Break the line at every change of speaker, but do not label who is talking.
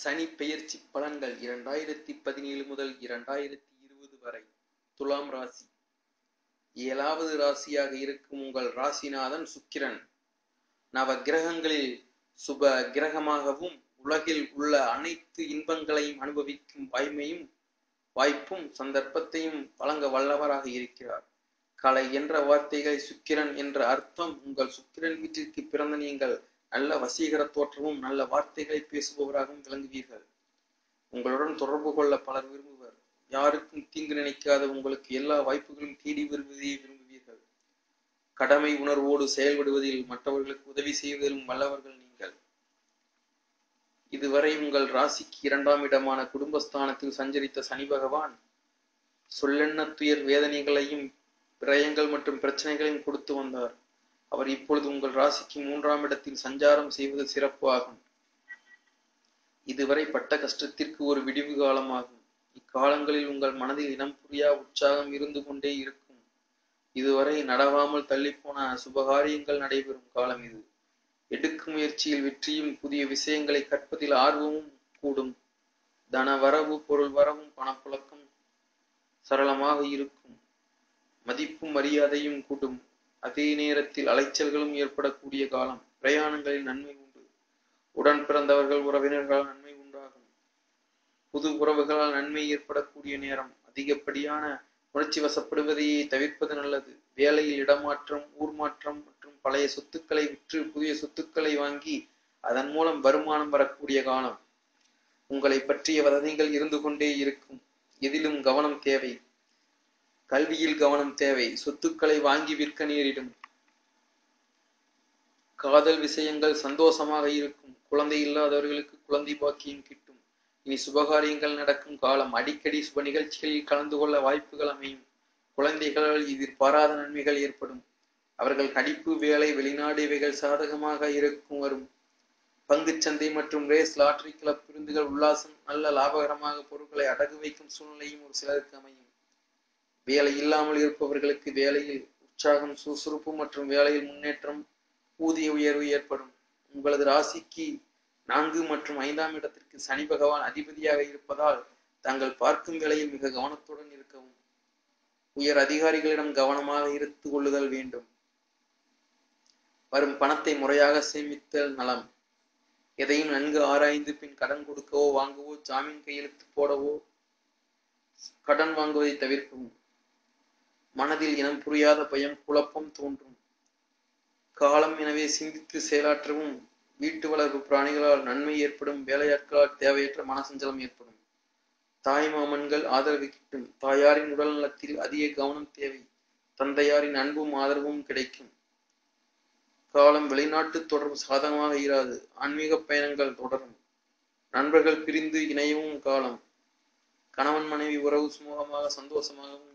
சனி பெயர்ச்சி பலன்கள் இரண்டாயிரத்தி பதினேழு முதல் இரண்டாயிரத்தி இருபது வரை. துலாம் ராசி. ஏழாவது ராசியாக இருக்கும் உங்கள் ராசிநாதன் சுக்கிரன். நவ கிரகங்களில் சுப கிரகமாகவும் உலகில் உள்ள அனைத்து இன்பங்களையும் அனுபவிக்கும் வாய்மையும் வாய்ப்பும் சந்தர்ப்பத்தையும் வழங்க வல்லவராக இருக்கிறார். கலை என்ற வார்த்தைகளை சுக்கிரன் என்ற அர்த்தம். உங்கள் சுக்கிரன் வீட்டிற்கு பிறந்த நீங்கள் நல்ல வசீகர தோற்றமும் நல்ல வார்த்தைகளை பேசுபவராகவும் விளங்குவீர்கள். உங்களுடன் தொடர்பு கொள்ள பலர் விரும்புவர். யாருக்கும் தீங்கு நினைக்காத உங்களுக்கு எல்லா வாய்ப்புகளும் தேடி வருவதை விரும்புவீர்கள். கடமை உணர்வோடு செயல்படுவதில் மற்றவர்களுக்கு உதவி செய்வதிலும் வல்லவர்கள் நீங்கள். இதுவரை உங்கள் ராசிக்கு இரண்டாம் இடமான குடும்பஸ்தானத்தில் சஞ்சரித்த சனி பகவான் சொல்லெண்ண துயர் வேதனைகளையும் பிரயங்கள் மற்றும் பிரச்சனைகளையும் கொடுத்து வந்தார். அவர் இப்பொழுது உங்கள் ராசிக்கு மூன்றாம் இடத்தில் சஞ்சாரம் செய்வது சிறப்பு ஆகும். இதுவரை பட்ட கஷ்டத்திற்கு ஒரு விடிவு காலமாகும். இக்காலங்களில் உங்கள் மனதில் இனம் புரியா உற்சாகம் இருந்து கொண்டே இருக்கும். இதுவரை நடவாமல் தள்ளிப்போன சுபகாரியங்கள் நடைபெறும் காலம் இது. எடுக்கும் முயற்சியில் வெற்றியும் புதிய விஷயங்களை கற்பதில் ஆர்வமும் கூடும். தன வரவு பொருள் வரவும் பணப்புழக்கம் சரளமாக இருக்கும். மதிப்பும் மரியாதையும் கூடும். அதே நேரத்தில் அலைச்சல்களும் ஏற்படக்கூடிய காலம். பிரயாணங்களில் நன்மை உண்டு. உடன் பிறந்தவர்கள் உறவினர்களால் நன்மை உண்டாகும். புது உறவுகளால் நன்மை ஏற்படக்கூடிய நேரம். அதிகப்படியான உணர்ச்சி வசப்படுவதையே தவிர்ப்பது நல்லது. வேலையில் இடமாற்றம் ஊர் மாற்றம் மற்றும் பழைய சொத்துக்களை விற்று புதிய சொத்துக்களை வாங்கி அதன் மூலம் வருமானம் வரக்கூடிய காலம். உங்களை பற்றிய வதந்திகள் இருந்து கொண்டே இருக்கும். எதிலும் கவனம் தேவை. கல்வியில் கவனம் தேவை. சொத்துக்களை வாங்கி விற்க நேரிடும். காதல் விஷயங்கள் சந்தோஷமாக இருக்கும். குழந்தை இல்லாதவர்களுக்கு குழந்தை பாக்கியம் கிட்டும். இனி சுபகாரியங்கள் நடக்கும் காலம். அடிக்கடி சுப நிகழ்ச்சிகளில் கலந்து கொள்ள வாய்ப்புகள் அமையும். குழந்தைகளால் எதிர்பாராத நன்மைகள் ஏற்படும். அவர்கள் கடிப்பு வேலை வெளிநாடு இவைகள் சாதகமாக இருக்கும் வரும். பங்குச்சந்தை மற்றும் ரேஸ் லாட்டரி கிளப் விருந்துகள் உல்லாசம் நல்ல லாபகரமாக பொருட்களை அடகு வைக்கும் சூழ்நிலையும் ஒரு சிலருக்கு அமையும். வேலை இல்லாமல் இருப்பவர்களுக்கு வேலையில் உற்சாகம் சுறுசுறுப்பு மற்றும் வேலையில் முன்னேற்றம் ஊதிய உயர்வு ஏற்படும். உங்களது ராசிக்கு நான்கு மற்றும் ஐந்தாம் இடத்திற்கு சனி பகவான் அதிபதியாக இருப்பதால் தாங்கள் பார்க்கும் வேலையில் மிக கவனத்துடன் இருக்கவும் உயர் அதிகாரிகளிடம் கவனமாக இருந்து கொள்ளுதல் வேண்டும். வரும் பணத்தை முறையாக சேமித்தல் நலம். எதையும் நன்கு ஆராய்ந்து பின் கடன் கொடுக்கவோ வாங்கவோ ஜாமீன் கையெழுத்து போடவோ கடன் வாங்குவதை தவிர்க்கவும். மனதில் இனம் புரியாத பயம் குழப்பம் தோன்றும். காலம் எனவே சிந்தித்து செயலாற்றவும் வீட்டு வளர்ப்பு பிராணிகளால் நன்மை ஏற்படும் வேலையாட்களால் தேவையற்ற மனசஞ்சலம் ஏற்படும். தாய் மாமன்கள் ஆதரவு கிட்டும் தாயாரின் உடல் நலத்தில் அதிக கவனம் தேவை. தந்தையாரின் அன்பும் ஆதரவும் கிடைக்கும். காலம் வெளிநாட்டு தொடர்பு சாதகமாக இராது. ஆன்மீக பயணங்கள் தொடரும். நண்பர்கள் பிரிந்து இணையவும் காலம். கணவன் மனைவி உறவு சுமூகமாக சந்தோஷமாகவும்